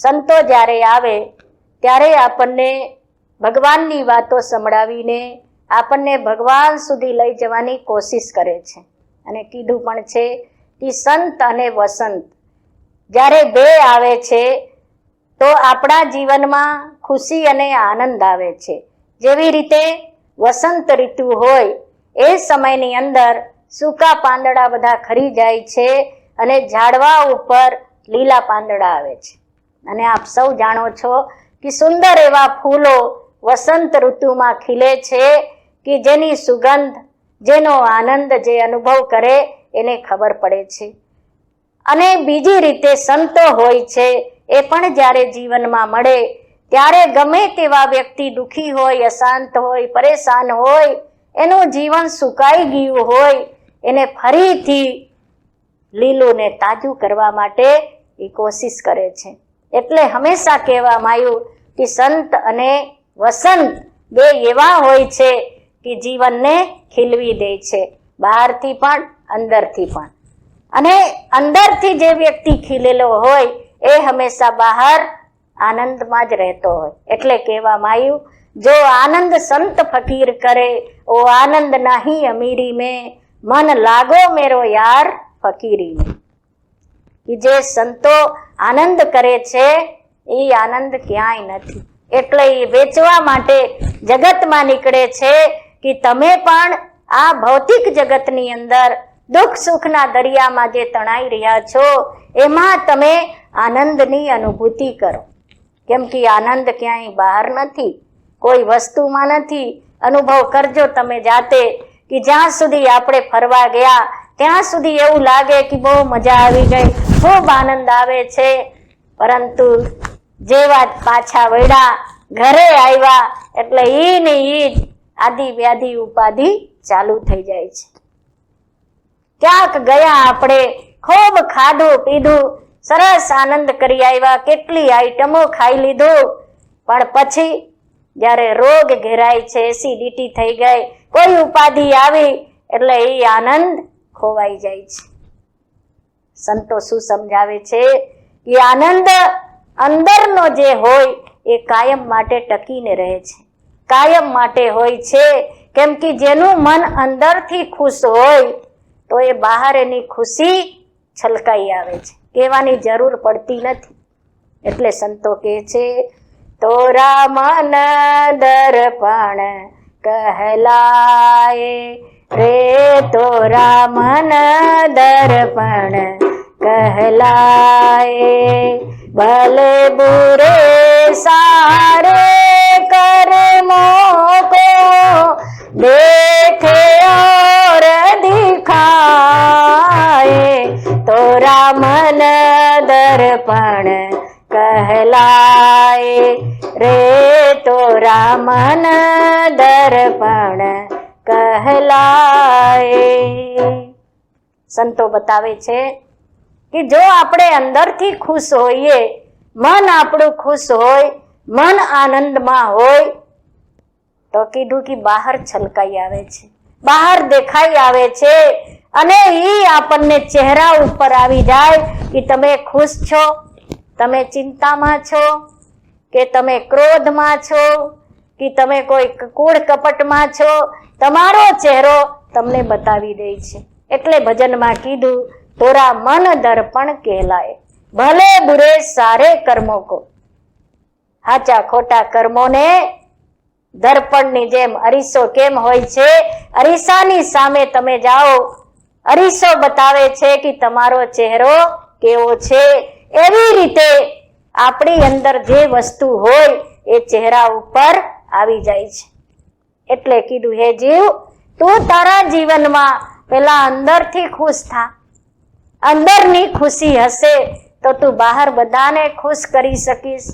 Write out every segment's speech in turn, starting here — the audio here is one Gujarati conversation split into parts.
સંતો જ્યારે આવે, ત્યારે આપણને ભગવાનની વાતો સંભળાવીને આપણને ભગવાન સુધી લઈ જવાની કોશિશ કરે છે. અને કીધું પણ છે કે સંત અને વસંત, જ્યારે બે આવે છે, તો આપણા જીવનમાં ખુશી અને આનંદ આવે છે. જેવી રીતે વસંત ઋતુ હોય, એ સમયની અંદર સૂકા પાંદડા બધા ખરી જાય છે અને ઝાડવા ઉપર લીલા પાંદડા આવે છે. અને આપ સૌ જાણો છો કે સુંદર એવા ફૂલો વસંત ઋતુમાં ખીલે છે કે જેની સુગંધ, જેનો આનંદ જે અનુભવ કરે એને ખબર પડે છે. અને બીજી રીતે સંતો હોય છે, એ પણ જ્યારે જીવનમાં મળે, ત્યારે ગમે તેવા વ્યક્તિ દુઃખી હોય, અશાંત હોય, પરેશાન હોય, એનું જીવન સુકાઈ ગયું હોય, એને ફરીથી લીલું તાજું કરવા માટે એ કોશિશ કરે છે. એટલે હંમેશા કહેવામાં આવ્યું કે સંત અને વસંત બે એવા હોય છે કે જીવનને ખીલવી દે છે. બહારથી પણ, અંદરથી પણ. અને અંદરથી જે વ્યક્તિ ખીલેલો હોય એ હંમેશા બહાર આનંદમાં જ રહેતો હોય. એટલે કહેવામાં આવ્યું, જો આનંદ સંત ફકીર કરે, ઓ આનંદ નહીં અમીરી મેં, મન લાગો મેરો યાર ફકીરી મેં. કે જે સંતો આનંદ કરે છે, એ આનંદ ક્યાંય નથી. એટલે એ વેચવા માટે જગતમાં નીકળે છે કે તમે પણ આ ભૌતિક જગતની અંદર દુઃખ સુખના દરિયામાં જે તણાઈ રહ્યા છો, એમાં તમે આનંદની અનુભૂતિ કરો. કેમ કે આનંદ ક્યાંય બહાર નથી, કોઈ વસ્તુમાં નથી. અનુભવ કરજો તમે જાતે કે જ્યાં સુધી આપણે ફરવા ગયા, ત્યાં સુધી એવું લાગે કે બહુ મજા આવી ગઈ. ખૂબ આનંદ આવે છે. પરંતુ જેવા વાત પાછા વળ્યા, ઘરે આવ્યા, એટલે ઈ ને ઈ જ આદિ વ્યાધિ ઉપાધિ ચાલુ થઈ જાય છે. ક્યાંક ગયા આપણે ખૂબ ખાધું પીધું, સરસ આનંદ કરી આવ્યા, કેટલી આઈટમો ખાઈ લીધું. પણ પછી જ્યારે રોગ ઘેરાય છે એસિડિટી થઈ ગઈ, કોઈ ઉપાધિ આવી, એટલે એ આનંદ ખોવાઈ જાય છે. સંતો શું સમજાવે છે? કે આનંદ અંદરનો જે હોય, એ કાયમ માટે ટકીને રહે છે. કાયમ માટે હોય છે. કેમ કે જેનું મન અંદરથી ખુશ હોય, તો એ બહાર એની ખુશી છલકાઈ આવે છે. કહેવાની જરૂર પડતી નથી. એટલે સંતો કહે છે તોરા મન દર્પણ કહેલાય रे तो रामन दर्पण कहलाए। भले बुरे सारे સંતો બતાવે છે કે જો આપણે અંદરથી ખુશ હોઈએ, મન આપણું ખુશ હોય, મન આનંદમાં હોય, તો કીધું કે બહાર છલકાઈ આવે છે, બહાર દેખાઈ આવે છે અને એ આપણને ચહેરા ઉપર આવી જાય કે તમે ખુશ છો, તમે ચિંતામાં છો, કે તમે ક્રોધમાં છો, કે તમે કોઈ કૂળ કપટમાં છો, તમારો ચહેરો તમને બતાવી દે છે. એટલે ભજનમાં કીધું, તોરા મન દર્પણ કહેલાય. ભલે બુરે સારે કર્મો કો. હાચા ખોટા કર્મોને દર્પણની જેમ અરીસો કેમ હોય છે? અરીસાની સામે તમે જાઓ. અરીસો બતાવે છે કે તમારો ચહેરો કેવો છે? એવી રીતે આપણી અંદર જે વસ્તુ હોય એ ચહેરા ઉપર આવી જાય છે. એટલે કીધું, હે જીવ, તું તારા જીવનમાં પેલા અંદરથી ખુશ થા. અંદરની ખુશી હશે તો તું બહાર બધાને ખુશ કરી શકીશ.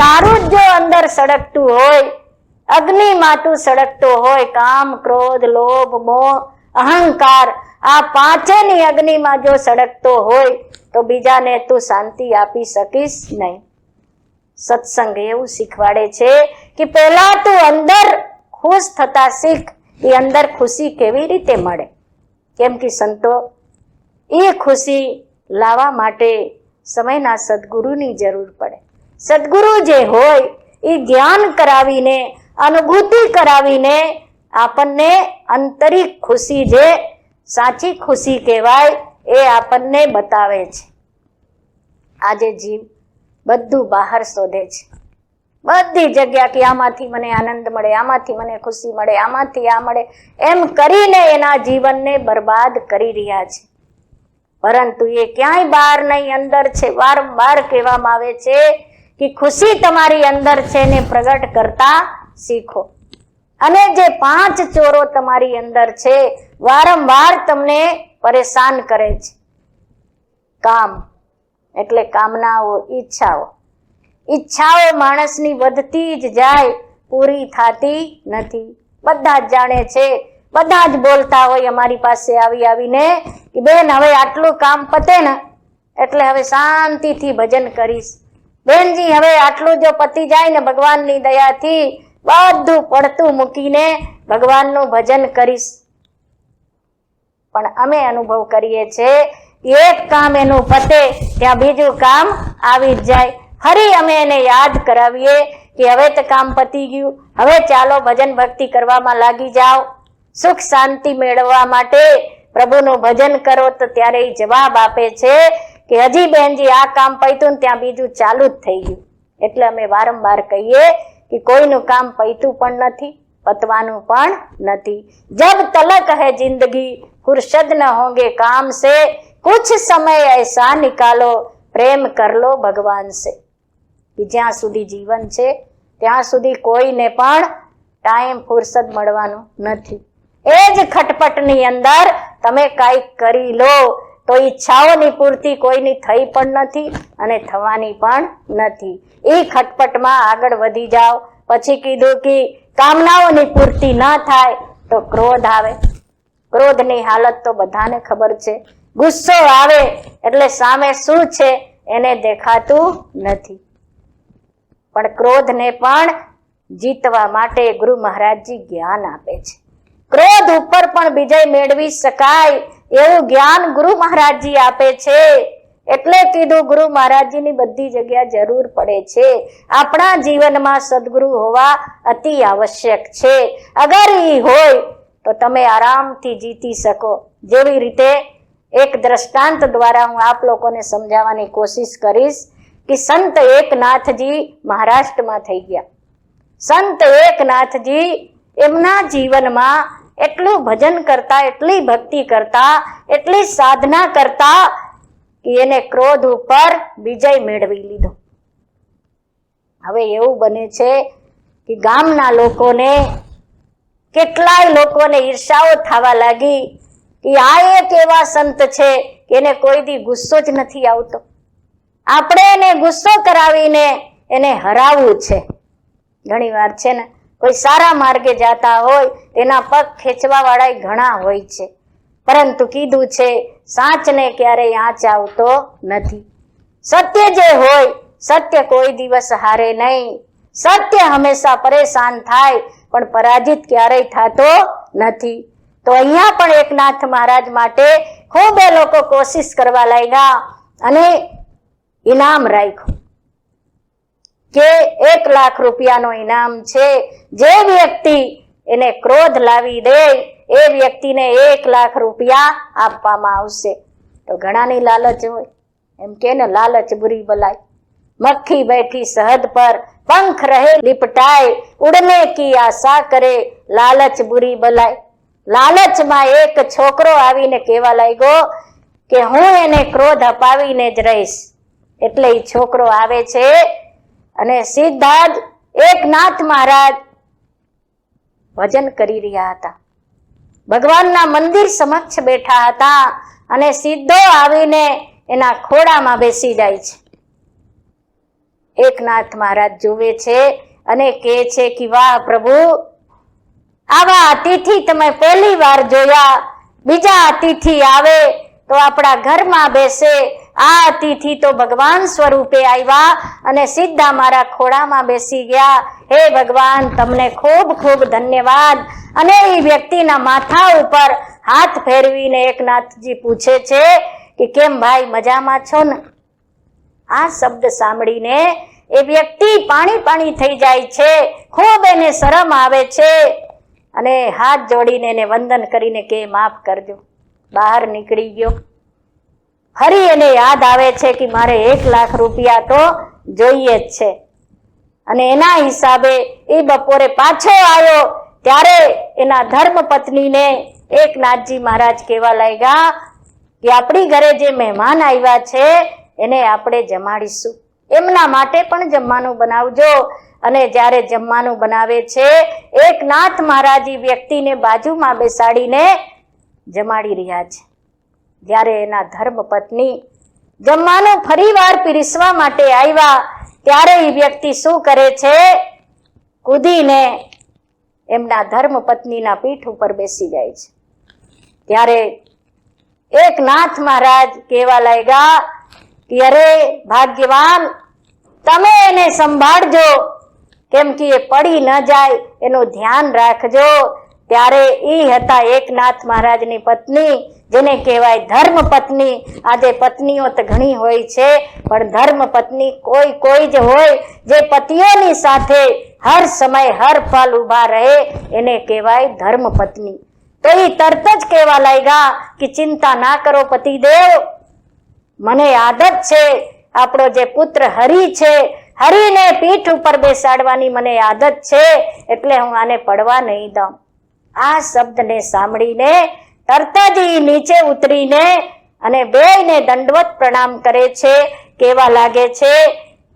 તારું જ જો અંદર સળગતું હોય, અગ્નિમાં તું સળગતો હોય, કામ, ક્રોધ, લોભ, મોહ, અહંકાર, આ પાંચેની અગ્નિમાં જો સળગતો હોય, તો બીજાને તું શાંતિ આપી શકીશ નહીં. સત્સંગ એવું શીખવાડે છે કે પહેલા તું અંદર ખુશ થતા શીખ, એ અંદર ખુશી કેવી રીતે મળે? કેમ કે સંતો એ ખુશી લાવવા માટે સમયના સદગુરુની જરૂર પડે. સદગુરુ જે હોય એ ધ્યાન કરાવીને, અનુભૂતિ કરાવીને આપણને આંતરિક ખુશી જે સાચી ખુશી કહેવાય એ આપણને બતાવે છે. આજે જીવ બધું બહાર શોધે છે. બધી જગ્યા કે આમાંથી મને આનંદ મળે, આમાંથી મને ખુશી મળે, આમાંથી આ મળે. એમ કરીને એના જીવનને બરબાદ કરી રહ્યા છે. પરંતુ એ ક્યાંય બહાર નહીં, અંદર છે. વારંવાર કહેવામાં આવે છે કે ખુશી તમારી અંદર છે ને પ્રગટ કરતા શીખો. અને જે પાંચ ચોરો તમારી અંદર છે, વારંવાર તમને પરેશાન કરે છે. કામ, એટલે કામનાઓ, ઈચ્છાઓ. ઈચ્છાઓ માણસની વધતી જ જાય, પૂરી થતી નથી. બધા જ જાણે છે, બધા જ બોલતા હોય અમારી પાસે આવી આવીને કે બેન, હવે આટલું કામ પતે ને, એટલે હવે શાંતિથી ભજન કરીશ. બેનજી, હવે આટલું જો પતી જાય ને ભગવાનની દયાથી, બધું પડતું મૂકીને ભગવાનનું ભજન કરીશ. પણ અમે અનુભવ કરીએ છીએ, એક કામ એનું પતે, ત્યાં બીજું કામ આવી જ જાય. ફરી અમે એને યાદ કરાવીએ કે હવે તો કામ પતી ગયું. હવે ચાલો ભજન ભક્તિ કરવામાં લાગી જાઓ. સુખ શાંતિ મેળવવા માટે પ્રભુનું ભજન કરો તો ત્યારે એ જવાબ આપે છે કે હજી બહેનજી આ કામ પૈતું ત્યાં બીજું ચાલુ જ થઈ ગયું. એટલે અમે વારંવાર કહીએ કે કોઈનું કામ પૈતું પણ નથી, પતવાનું પણ નથી. જબ તલક હે જિંદગી, ફુરસદ ન હોંગે કામ સે. કુછ સમય એસા નિકાલો, પ્રેમ કરલો ભગવાન સે. કે જ્યાં સુધી જીવન છે, ત્યાં સુધી કોઈને પણ ટાઈમ ફુરસદ મળવાનો નથી. એ જ ખટપટની અંદર તમે કાંઈક કરી લો, તો ઈચ્છાઓની પૂર્તિ કોઈની થઈ પણ નથી અને થવાની પણ નથી. એ ખટપટમાં આગળ વધી જાઓ. પછી કીધું કે કામનાઓની પૂર્તિ ન થાય, તો ક્રોધ આવે. ક્રોધની હાલત તો બધાને ખબર છે. ગુસ્સો આવે, એટલે સામે શું છે, એને દેખાતું નથી. પણ ક્રોધને પણ જીતવા માટે ગુરુ મહારાજજી જ્ઞાન આપે છે. ક્રોધ ઉપર પણ વિજય મેળવી શકાય એવું જ્ઞાન ગુરુ મહારાજજી આપે છે. એટલે કીધું ગુરુ મહારાજજીની બધી જગ્યા જરૂર પડે છે. આપણા જીવનમાં સદગુરુ હોવા અતિ આવશ્યક છે. અગર એ હોય તો તમે આરામથી જીતી શકો. જેવી રીતે એક દ્રષ્ટાંત દ્વારા હું આપ લોકોને સમજાવવાની કોશિશ કરીશ. કે સંત એકનાથજી મહારાષ્ટ્રમાં થઈ ગયા. સંત એકનાથજી એમના જીવનમાં એટલું ભજન કરતા, એટલી ભક્તિ કરતા, એટલી સાધના કરતા કે એને ક્રોધ ઉપર વિજય મેળવી લીધો. હવે એવું બને છે કે ગામના લોકોને કેટલાય લોકોને ઈર્ષાઓ થવા લાગી કે આ એક એવા સંત છે કે એને કોઈ દી ગુસ્સો જ નથી આવતો. આપણે એને ગુસ્સો કરાવીને એને હરાવવું છે. ઘણી વાર છે ને, કોઈ સારા માર્ગે જતા હોય, તેના પગ ખેંચવા વાળા ઘણા હોય છે. પરંતુ કીધું છે, સાચને ક્યારેય આંચ આવતો નથી. સત્ય જે હોય, સત્ય કોઈ દિવસ હારે નહીં. સત્ય હંમેશા પરેશાન થાય, પણ પરાજિત ક્યારેય થતો નથી. તો અહીંયા પણ એકનાથ મહારાજ માટે ખૂબ એ લોકો કોશિશ કરવા લાગ્યા અને ઇનામ રાખ્યું. કે એક લાખ રૂપિયાનો ઇનામ છે, જે વ્યક્તિ એને ક્રોધ લાવી દે, એ વ્યક્તિને એક લાખ રૂપિયા આપવામાં આવશે. તો ઘણાની લાલચ હોય. એમ કે ને, લાલચ બુરી બલાય. મક્ખી બેઠી સહદ પર પંખ રહે, લીપટાય, ઉડને કી આશા કરે, લાલચ બુરી બલાય. લાલચમાં એક છોકરો આવીને કહેવા લાગ્યો કે હું એને ક્રોધ અપાવીને જ રહીશ. એટલે એ છોકરો આવે છે અને સીધા જ એકનાથ મહારાજ ભજન કરી રહ્યા હતા. ભગવાનના મંદિર સમક્ષ બેઠા હતા અને સીધો આવીને એના ખોડામાં બેસી જાય છે. એકનાથ મહારાજ જુએ છે અને કહે છે કે, વાહ પ્રભુ, આવા અતિથિ તમે પહેલી વાર જોયા. બીજા અતિથિ આવે તો આપણા ઘરમાં બેસે આ અતિથિ તો ભગવાન સ્વરૂપે આવ્યા અને સીધા મારા ખોળામાં બેસી ગયા. હે ભગવાન, તમને ખૂબ ખૂબ ધન્યવાદ. અને એ વ્યક્તિના માથા ઉપર હાથ ફેરવીને એકનાથજી પૂછે છે કે કેમ ભાઈ, મજામાં છો ને? આ શબ્દ સાંભળીને એ વ્યક્તિ પાણી પાણી થઈ જાય છે. ખૂબ એને શરમ આવે છે. અને હાથ જોડીને એને વંદન કરીને કે, માફ કરજો. બહાર નીકળી ગયો. ફરી એને યાદ આવે છે કે મારે એક લાખ રૂપિયા તો જોઈએ જ છે. અને એના હિસાબે એ બપોરે પાછો આવ્યો ત્યારે એના ધર્મ પત્નીને એકનાથજી મહારાજ કહેવા લાગ્યા કે આપણી ઘરે જે મહેમાન આવ્યા છે એને આપણે જમાડીશું. એમના માટે પણ જમવાનું બનાવજો. અને જ્યારે જમવાનું બનાવે છે એકનાથ મહારાજી વ્યક્તિને બાજુમાં બેસાડીને જમાડી રહ્યા છે. જ્યારે એના ધર્મ પત્ની જમવાનું ફરીવાર પીરસવા માટે આવ્યા, ત્યારે એ વ્યક્તિ શું કરે છે? કૂદીને એમના ધર્મ પત્નીના પીઠ ઉપર બેસી જાય છે. ત્યારે એક નાથ મહારાજ કહેવા લાગ્યા કે, અરે, ભાગ્યવાન, તમે એને સંભાળજો. કેમ કે એ પડી ન જાય, એનું ધ્યાન રાખજો. ત્યારે એ હતા એકનાથ મહારાજની પત્ની, જેને કહેવાય ધર્મ પત્ની. આજે પત્નીઓ તો ઘણી હોય છે, પણ ધર્મ પત્ની કોઈ કોઈ જ હોય જે પતિઓની સાથે હર સમય હર પલ ઊભા રહે, એને કહેવાય ધર્મ પત્ની. તો એ તરત જ કહેવા લાગ્યા કે ચિંતા ના કરો પતિદેવ, મને આદત છે, આપણો જે પુત્ર હરિ છે, હરિને પીઠ ઉપર બેસાડવાની મને આદત છે, એટલે હું આને પડવા નહીં દઉં. આ શબ્દને સાંભળીને તરત જ નીચે ઉતરીને અને બેયને દંડવત પ્રણામ કરે છે. કેવા લાગે છે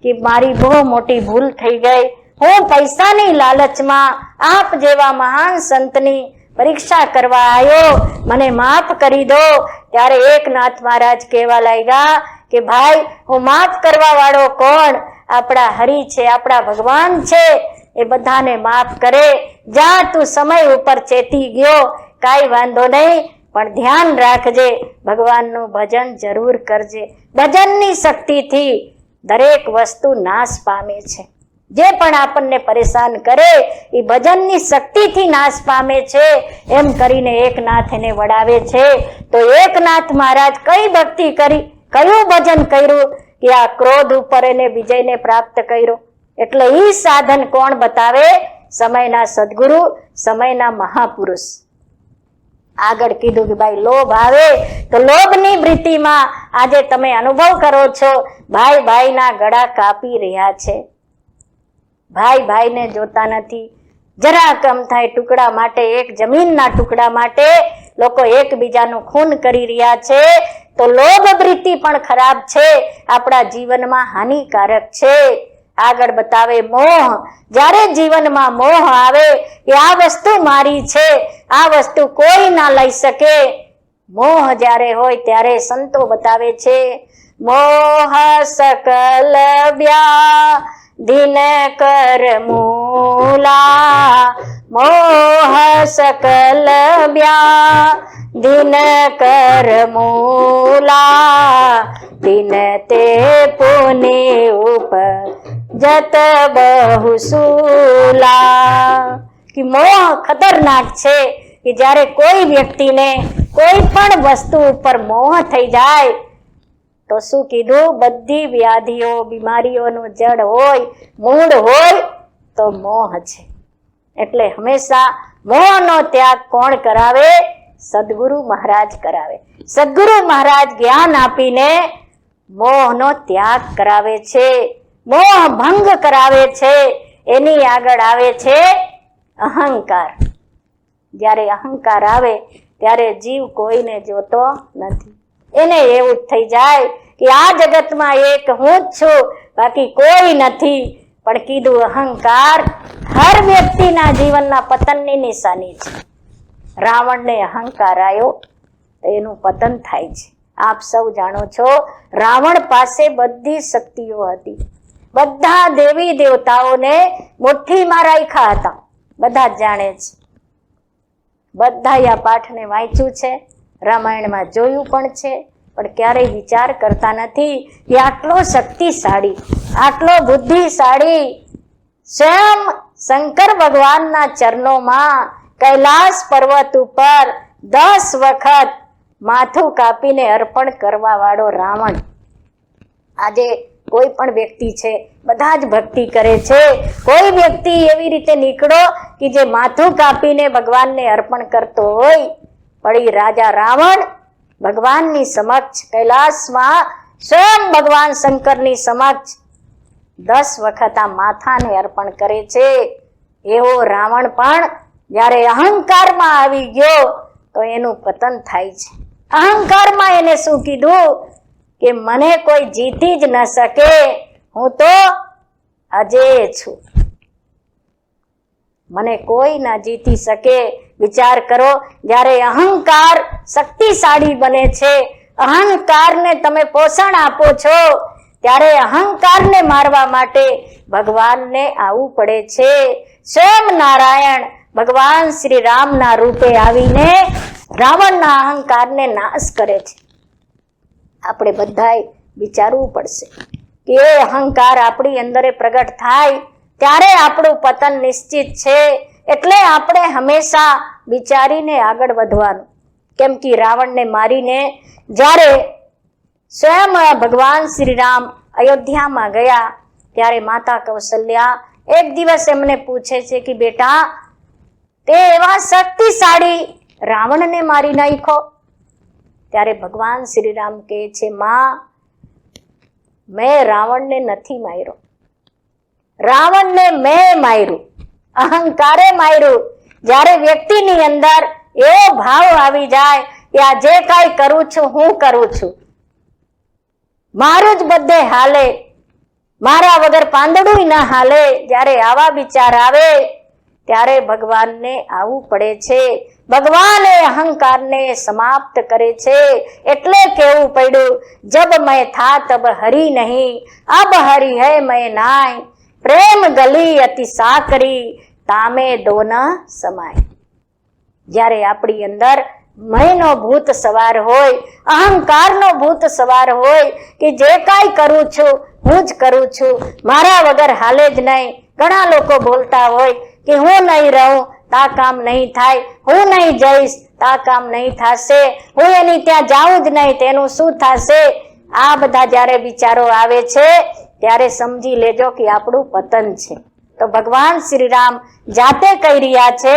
કે મારી બહુ મોટી ભૂલ થઈ ગઈ. હું પૈસાની લાલચમાં આપ જેવા મહાન સંતની પરીક્ષા કરવા આવ્યો. મને માફ કરી દો. ત્યારે એકનાથ મહારાજ કહેવા લાગ્યા કે ભાઈ, હું માફ કરવા વાળો કોણ? આપણા હરિ છે, આપણા ભગવાન છે. એ બધાને માફ કરે. જા તું સમય ઉપર ચેતી ગયો. કાંઈ વાંધો નહીં, પણ ધ્યાન રાખજે. ભગવાનનું ભજન જરૂર કરજે. ભજનની શક્તિથી દરેક વસ્તુ નાશ પામે છે. જે પણ આપણને પરેશાન કરે, એ ભજનની શક્તિથી નાશ પામે છે. એમ કરીને એકનાથ એને વડાવે છે. તો એકનાથ મહારાજ કઈ ભક્તિ કરી, કયું ભજન કર્યું? કે આ ક્રોધ ઉપર એને વિજયને પ્રાપ્ત કર્યો. એટલે એ સાધન કોણ બતાવે? સમયના સદગુરુ, સમયના મહાપુરુષ. આગળ કીધું કે ભાઈ લોભ આવે તો લોભની વૃત્તિમાં આજે તમે અનુભવ કરો છો, ભાઈ ભાઈના ગળા કાપી રહ્યા છે. ભાઈ ભાઈને જોતા નથી. જરા કમ થાય ટુકડા માટે, એક જમીનના ટુકડા માટે લોકો એકબીજાનું ખૂન કરી રહ્યા છે. તો લોભ વૃત્તિ પણ ખરાબ છે. આપણા જીવનમાં હાનિકારક છે. આગળ બતાવે, મોહ, જ્યારે જીવનમાં મોહ આવે કે આ વસ્તુ મારી છે. આ વસ્તુ કોઈ ના લઈ શકે. મોહ જ્યારે હોય ત્યારે સંતો બતાવે છે, મોહ સકલ વ્યા દિન કર મૂલા. મોહ સકલ વ્યા દિન કર મૂલા. દિન તે પુને ઉપર જત બહુસુલા કે મોહ ખતરનાક છે કે જ્યારે કોઈ વ્યક્તિને કોઈ પણ વસ્તુ ઉપર મોહ થઈ જાય, તો શું કીધું? બધી વ્યાધિઓ, બીમારીઓનું જડ હોય, મૂળ હોય, તો મોહ છે. એટલે હંમેશા મોહનો ત્યાગ કોણ કરાવે? સદગુરુ મહારાજ કરાવે. સદગુરુ મહારાજ જ્ઞાન આપીને મોહનો ત્યાગ કરાવે છે. મોહ ભંગ કરાવે છે, એની આગળ આવે છે અહંકાર. જ્યારે અહંકાર આવે, ત્યારે જીવ કોઈને જોતો નથી. એને એવું જ થઈ જાય કે આ જગતમાં એક હું જ છું, બાકી કોઈ નથી. પણ કીધું અહંકાર હર વ્યક્તિના જીવનના પતનની નિશાની છે. રાવણને અહંકાર આવ્યો તો એનું પતન થાય છે. આપ સૌ જાણો છો, રાવણ પાસે બધી શક્તિઓ હતી. બધા દેવી દેવતાઓને મુઠ્ઠીમાં રાખ્યા હતા. બધા જ જાણે છે. બધા આ પાઠને વાંચ્યું છે. રામાયણમાં જોયું પણ છે. પણ ક્યારેય વિચાર કરતા નથી કે આટલો શક્તિશાળી, આટલો બુદ્ધિશાળી, સ્વયં શંકર ભગવાનના ચરણોમાં કૈલાસ પર્વત ઉપર દસ વખત માથું કાપીને અર્પણ કરવા વાળો રાવણ આજે કોઈ પણ વ્યક્તિ છે, બધા જ ભક્તિ કરે છે. કોઈ વ્યક્તિ એવી રીતે નીકળો કે જે માથું કાપીને ભગવાનને અર્પણ કરતો હોય. પડી રાજા રાવણ ભગવાનની સમક્ષ, કૈલાસમાં સ્વયં ભગવાન શંકરની સમક્ષ દસ વખત આ માથાને અર્પણ કરે છે. એવો રાવણ પણ જ્યારે અહંકારમાં આવી ગયો, તો એનું પતન થાય છે. અહંકારમાં એને શું કીધું? કે મને કોઈ જીતી જ ન શકે, હું તો અજેય છું. મને કોઈ ના જીતી શકે. વિચાર કરો, જ્યારે અહંકાર શક્તિશાળી બને છે, અહંકારને તમે પોષણ આપો છો, ત્યારે અહંકારને મારવા માટે ભગવાનને આવવું પડે છે. સ્વયં નારાયણ ભગવાન શ્રી રામના રૂપે આવીને રાવણના અહંકારને નાશ કરે છે. આપણે બધાએ વિચારવું પડશે કે એ અહંકાર આપણી અંદર પ્રગટ થાય, ત્યારે આપણું પતન નિશ્ચિત છે, એટલે આપણે હંમેશા વિચારીને આગળ વધવાનું. કેમ કે રાવણને મારીને જ્યારે સ્વયં ભગવાન શ્રી રામ અયોધ્યામાં ગયા, ત્યારે માતા કૌશલ્યા એક દિવસ એમને પૂછે છે કે, બેટા, તે એવા શક્તિશાળી રાવણને મારી નાખ્યો ત્યારે ભગવાન શ્રી રામ કહે છે, માં, મેં રાવણને નથી માર્યો. રાવણને મેં માર્યું, અહંકારે માર્યું. જ્યારે વ્યક્તિની અંદર એવો ભાવ આવી જાય કે આ જે કાંઈ કરું છું, હું કરું છું. મારું જ બધે હાલે. મારા વગર પાંદડું ના હાલે. જ્યારે આવા વિચાર આવે ત્યારે ભગવાનને આવું પડે છે. ભગવાન એ અહંકારને સમાપ્ત કરે છે. એટલે કેવું પડ્યું, જબ મેં થા તબ હરી નહીં, અબ હરી હૈ મેં નાય, પ્રેમ ગલી અતિ સાકરી, તામે દોના સમાય. જ્યારે આપણી અંદર મયનો ભૂત સવાર હોય, અહંકારનો ભૂત સવાર હોય, કે જે કાંઈ કરું છું, હું જ કરું છું, મારા વગર હાલે જ નહીં, ઘણા લોકો બોલતા હોય કે હું નહીં રહું, તા કામ નહીં થાય. હું નહીં જઈશ, તા કામ નહીં થશે. હું એની ત્યાં જાઉં જ નહીં, તેનું શું થશે? આ બધા જ્યારે વિચારો આવે છે, ત્યારે સમજી લેજો કે આપણું પતન છે. તો ભગવાન શ્રી રામ જાતે કહી રહ્યા છે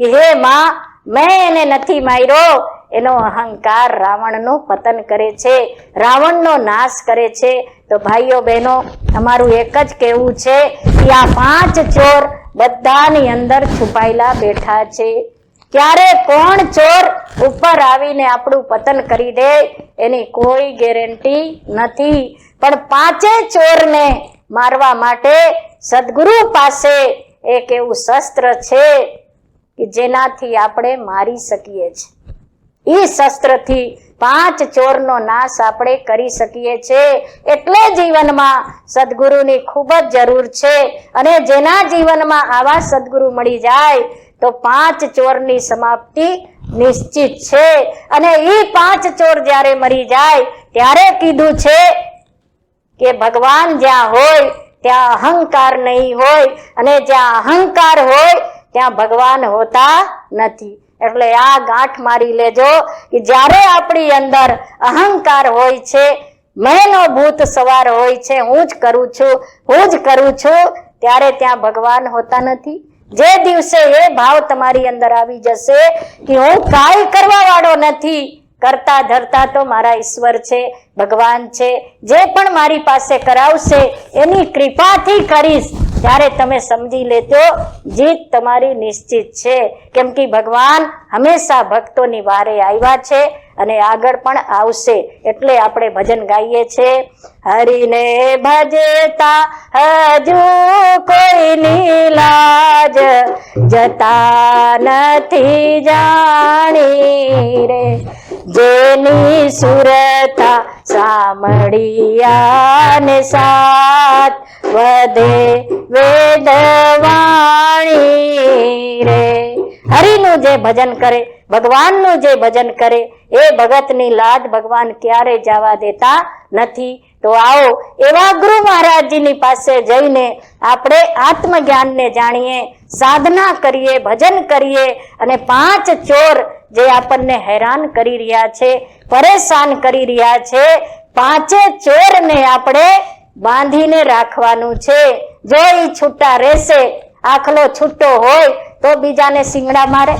કે, હે માં, મેં એને નથી માર્યો એનો અહંકાર રાવણનું પતન કરે છે. રાવણનો નાશ કરે છે. તો ભાઈઓ બહેનો અમારું એક જ કહેવું છે કે આ પાંચ ચોર બધાની અંદર છુપાયેલા બેઠા છે. ક્યારે કોણ ચોર ઉપર આવીને આપણું પતન કરી દે એની કોઈ ગેરંટી નથી. પણ પાંચે ચોરને મારવા માટે સદગુરુ પાસે એક એવું શસ્ત્ર છે કે જેનાથી આપણે મારી શકીએ છીએ. એ શસ્ત્રથી પાંચ ચોરનો નાશ આપણે કરી શકીએ છીએ એટલે જીવનમાં સદગુરુની ખૂબ જ જરૂર છે. અને જેના જીવનમાં આવા સદગુરુ મળી જાય, તો પાંચ ચોરની સમાપ્તિ નિશ્ચિત છે. અને એ પાંચ ચોર જ્યારે મરી જાય, ત્યારે કીધું છે કે ભગવાન જ્યાં હોય, ત્યાં અહંકાર નહીં હોય. અને જ્યાં અહંકાર હોય, ત્યાં ભગવાન હોતા નથી. એટલે આ ગાંઠ મારી લેજો કે જ્યારે આપણી અંદર અહંકાર હોય છે મેનો ભૂત સવાર હોય છે, હું જ કરું છું, હું જ કરું છું, ત્યારે ત્યાં ભગવાન હોતા નથી. જે દિવસે એ ભાવ તમારી અંદર આવી જશે કે હું કાંઈ કરવા વાળો નથી, કરતા ધરતા તો મારા ઈશ્વર છે, ભગવાન છે, જે પણ મારી પાસે કરાવશે, એની કૃપાથી કરીશ. ત્યારે તમે સમજી લેજો, જીત તમારી નિશ્ચિત છે. કેમ કે ભગવાન હંમેશા ભક્તોની વારે આવ્યા છે અને આગળ પણ આવશે. એટલે આપણે ભજન ગાઈએ છે. હરિને ભજતા હજુ કોઈની લાજ જતા નથી જાણી રે. જેની સુરતા સામળિયાને સાત વધે વેદવાણી રે. હરિનું જે ભજન કરે, ભગવાનનું જે ભજન કરે, એ ભગતની લાજ ભગવાન ક્યારે જવા દેતા નથી? તો આવો, એવા ગુરુ મહારાજજીની પાસે જઈને આપણે આત્મજ્ઞાનને જાણીએ, સાધના કરીએ, ભજન કરીએ અને પાંચ ચોર જે આપણને હેરાન કરી રહ્યા છે, પરેશાન કરી રહ્યા છે, પાંચે ચોરને આપણે બાંધીને રાખવાનું છે. જો એ છૂટા રહેશે, આખલો છૂટો હોય, તો બીજાને શિંગડા મારે.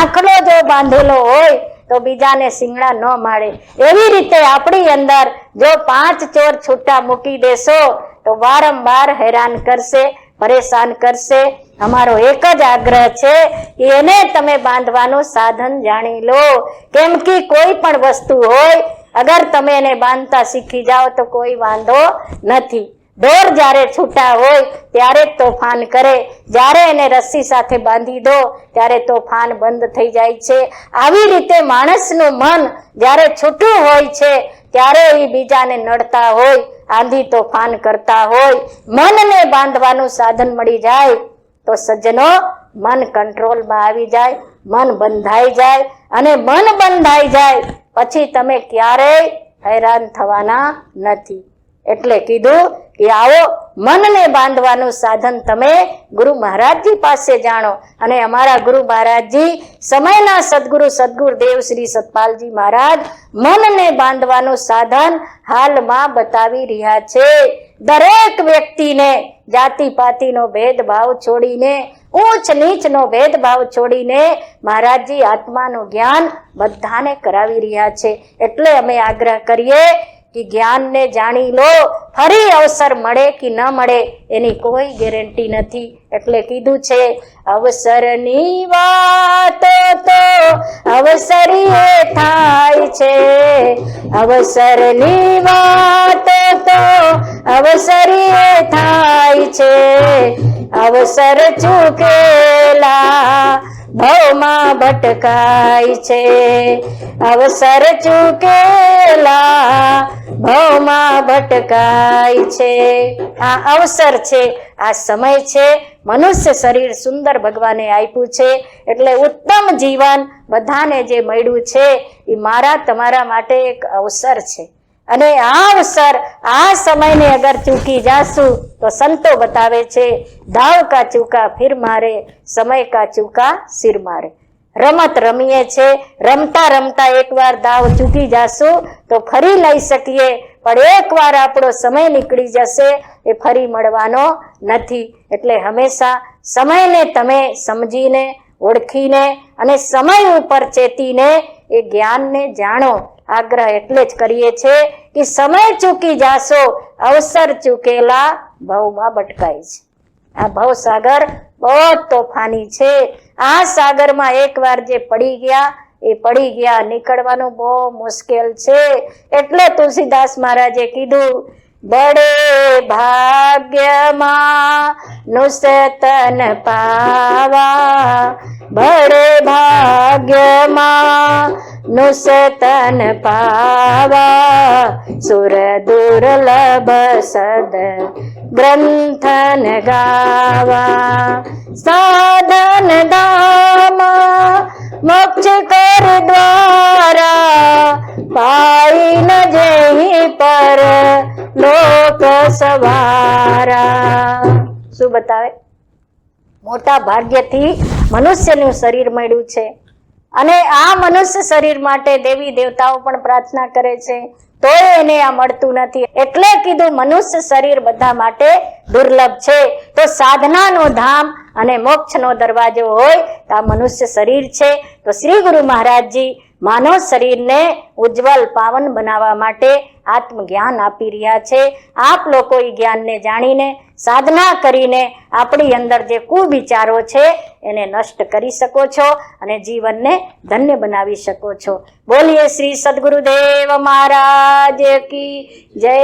આખલો જો બાંધેલો હોય, તો બીજાને શિંગડા ન મારે. એવી રીતે આપણી અંદર જો પાંચ ચોર છૂટા મૂકી દેશો, તો વારંવાર હેરાન કરશે, પરેશાન કરશે અમારો એક જ આગ્રહ છે એને તમે બાંધવાનું સાધન જાણી લો. કેમ કે કોઈ પણ વસ્તુ હોય, અગર તમે એને બાંધતા શીખી જાઓ તો કોઈ વાંધો નથી. ઢોર જ્યારે છૂટા હોય, ત્યારે જ તોફાન કરે. જ્યારે એને રસ્સી સાથે બાંધી દો, ત્યારે તોફાન બંધ થઈ જાય છે. આવી રીતે માણસનું મન જ્યારે છૂટું હોય છે, ત્યારે એ બીજાને નડતા હોય, આંધી તોફાન કરતા હોય. મનને બાંધવાનું સાધન મળી જાય. તો સજ્જનો, મન કંટ્રોલમાં આવી જાય, મન બંધાઈ જાય અને મન બંધાઈ જાય. પછી તમે ક્યારેય હેરાન થવાના નથી. એટલે કીધું કે આવો, મનને બાંધવાનું સાધન તમે ગુરુ મહારાજજી પાસે જાણો. અને અમારા ગુરુ મહારાજજી સમયના સદગુરુ સદગુરુ દેવ શ્રી સતપાલજી મહારાજ મનને બાંધવાનું સાધન હાલમાં બતાવી રહ્યા છે. દરેક વ્યક્તિને જાતિ પાતિનો ભેદભાવ છોડીને ઊંચ નીચનો ભેદભાવ છોડીને મહારાજજી આત્માનું જ્ઞાન બધાને કરાવી રહ્યા છે. એટલે અમે આગ્રહ કરીએ કે જ્ઞાનને જાણી લો, ફરી અવસર મળે કે ન મળે એની કોઈ ગેરંટી નથી. એટલે કીધું છે, અવસરની વાત તો અવસરીએ થાય છે. અવસરની વાત તો અવસરીએ થાય છે. અવસર ચૂકેલા ભવમાં ભટકાય છે. અવસર ચૂકેલા ભવમાં ભટકાય છે. આ અવસર છે, આ સમય છે. મનુષ્ય શરીર સુંદર ભગવાને આપ્યું છે. એટલે ઉત્તમ જીવન બધાને જે મળ્યું છે, એ મારા તમારા માટે એક અવસર છે. અને આ અવસર, આ સમયને અગર ચૂકી જાશું, તો સંતો બતાવે છે, દાવ કા ચૂકા ફિર મારે, સમય કા ચૂકા સિર મારે. રમત રમીએ છે, રમતા રમતા એકવાર દાવ ચૂકી જાશું, તો ફરી લઈ શકીએ, પણ એકવાર આપણો સમય નીકળી જશે, એ ફરી મળવાનો નથી. એટલે હંમેશા સમયને તમે સમજીને, ઓળખીને અને સમય ઉપર ચેતીને એ જ્ઞાનને જાણો. આગ્રહ એટલે જ કરીએ છે કે સમય ચૂકી જાશો, અવસર ચૂકેલા ભવમાં ભટકાય છે. આ ભવસાગર બહુ તોફાની છે. આ સાગરમાં એકવાર જે પડી ગયા, એ પડી ગયા, નીકળવાનું બહુ મુશ્કેલ છે. એટલે તુલસીદાસ મહારાજે કીધું बे भाग्यमा नुसन् पा बे भाग्य मा नुसन पा दुर्लभ सद ग्रन्थन गावा। साधन दामा मोक्ष कर द्वारा। કર દ્વારા પાઈ ન જેહી પર લોક સવારા. શું બતાવે? મોટા ભાગ્યથી મનુષ્યનું શરીર મળ્યું છે. અને આ મનુષ્ય શરીર માટે દેવી દેવતાઓ પણ પ્રાર્થના કરે છે. તો એને આ મળતું નથી. એટલે કીધું મનુષ્ય શરીર બધા માટે દુર્લભ છે. તો સાધનાનો ધામ અને મોક્ષનો દરવાજો હોય તો આ મનુષ્ય શરીર છે. તો શ્રી ગુરુ મહારાજજી માનવ શરીરને ઉજ્જવલ પાવન બનાવવા માટે આત્મજ્ઞાન આપી રહ્યા છે. આપ લોકો એ જ્ઞાનને જાણીને, સાધના કરીને આપણી અંદર જે કુવિચારો છે, એને નષ્ટ કરી શકો છો અને જીવનને ધન્ય બનાવી શકો છો. બોલીએ શ્રી સદગુરુદેવ મહારાજ કી જય.